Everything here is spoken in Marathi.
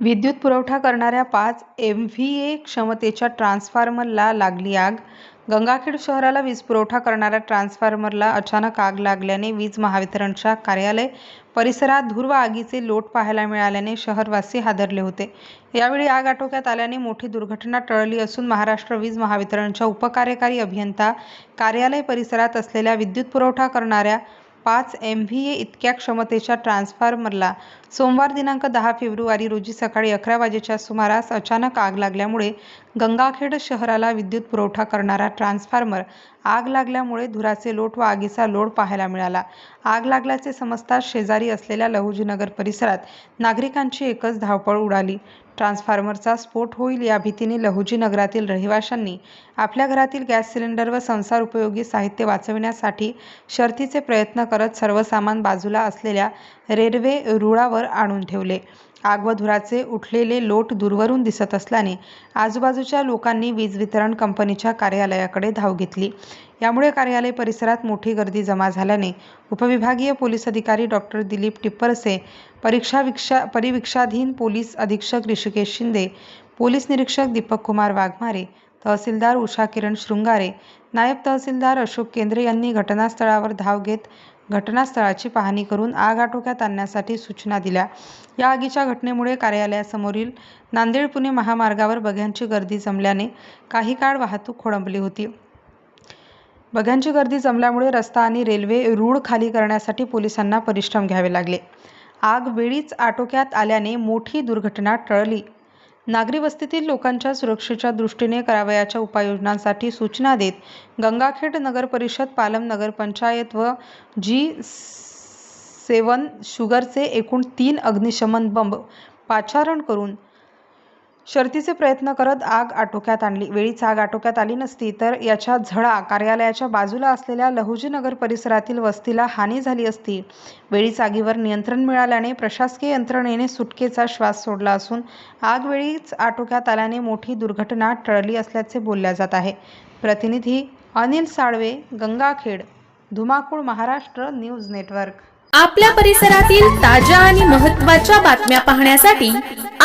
विद्युत पुरवठा करणाऱ्या पाच एम व्ही ए क्षमतेच्या ट्रान्सफॉर्मरला लागली आग. गंगाखेड शहराला वीज पुरवठा करणाऱ्या ट्रान्सफॉर्मरला अचानक आग लागल्याने वीज महावितरणच्या कार्यालय परिसरात धूर आगीचे लोट पाहायला मिळाल्याने शहरवासी हादरले होते. यावेळी आग आटोक्यात आल्याने मोठी दुर्घटना टळली असून महाराष्ट्र वीज महावितरणच्या उपकार्यकारी अभियंता कार्यालय परिसरात असलेल्या विद्युत पुरवठा करणाऱ्या पाच एम व्ही ए इतक्या क्षमतेच्या ट्रान्सफॉर्मरला सोमवार दिनांक दहा फेब्रुवारी रोजी सकाळी अकरा वाजेच्या सुमारास अचानक आग लागल्यामुळे गंगाखेड शहराला विद्युत पुरवठा करणारा ट्रान्सफॉर्मर आग लागल्यामुळे धुराचे लोट व आगीचा लोड पाहायला मिळाला. आग लागल्याचे समजताच शेजारी असलेल्या लहुजीनगर परिसरात नागरिकांची एकच धावपळ उडाली. ट्रान्सफॉर्मरचा स्फोट होईल या भीतीने लहुजी नगरातील रहिवाशांनी आपल्या घरातील गॅस सिलेंडर व संसार उपयोगी साहित्य वाचविण्यासाठी शर्तीचे प्रयत्न करत सर्व सामान बाजूला असलेल्या रेल्वे रुळावर आणून ठेवले. आग व धुराचे उठलेले लोट दूरवरून दिसत असल्याने आजूबाजूच्या लोकांनी वीज वितरण कंपनीच्या कार्यालयाकडे धाव घेतली. यामुळे कार्यालय परिसरात मोठी गर्दी जमा झाल्याने उपविभागीय पोलीस अधिकारी डॉक्टर दिलीप टिप्परसे परीक्षा विक्षा परिविक्षाधीन पोलीस अधीक्षक ऋषिकेश शिंदे पोलीस निरीक्षक दीपक कुमार वाघमारे तहसीलदार उषा किरण शृंगारे नायब तहसीलदार अशोक केंद्रे यांनी घटनास्थळावर धाव घेत घटनास्थळाची पाहणी करून आग आटोक्यात आणण्यासाठी सूचना दिल्या. या आगीच्या घटनेमुळे कार्यालयासमोरील नांदेड पुणे महामार्गावर बघ्यांची गर्दी जमल्याने काही काळ वाहतूक खोळंबली होती. बघ्यांची गर्दी जमल्यामुळे रस्ता आणि रेल्वे रूळ खाली करण्यासाठी पोलिसांना परिश्रम घ्यावे लागले. आग वेळीच आटोक्यात आल्याने मोठी दुर्घटना टळली. नागरी वस्तीतील लोकांच्या सुरक्षेच्या दृष्टीने करावयाच्या उपाययोजनांसाठी सूचना देत गंगाखेड नगर परिषद पालम नगरपंचायत व जी सेवन शुगरचे एकूण तीन अग्निशमन बंब पाचारण करून शर्थीचे प्रयत्न करत आग आटोक्यात आणली. वेळीच आग आटोक्यात आली नसती तर याच्या झळा कार्यालयाच्या बाजूला असलेल्या लहुजीनगर परिसरातील वस्तीला हानी झाली असती. वेळीच आगीवर नियंत्रण मिळाल्याने प्रशासकीय यंत्रणेने सुटकेचा श्वास सोडला असून आग वेळीच आटोक्यात आल्याने मोठी दुर्घटना टळली असल्याचे बोलल्या जात आहे. प्रतिनिधी अनिल साळवे गंगाखेड धुमाकूळ महाराष्ट्र न्यूज नेटवर्क. आपल्या परिसरातील ताज्या आणि महत्त्वाच्या बातम्या पाहण्यासाठी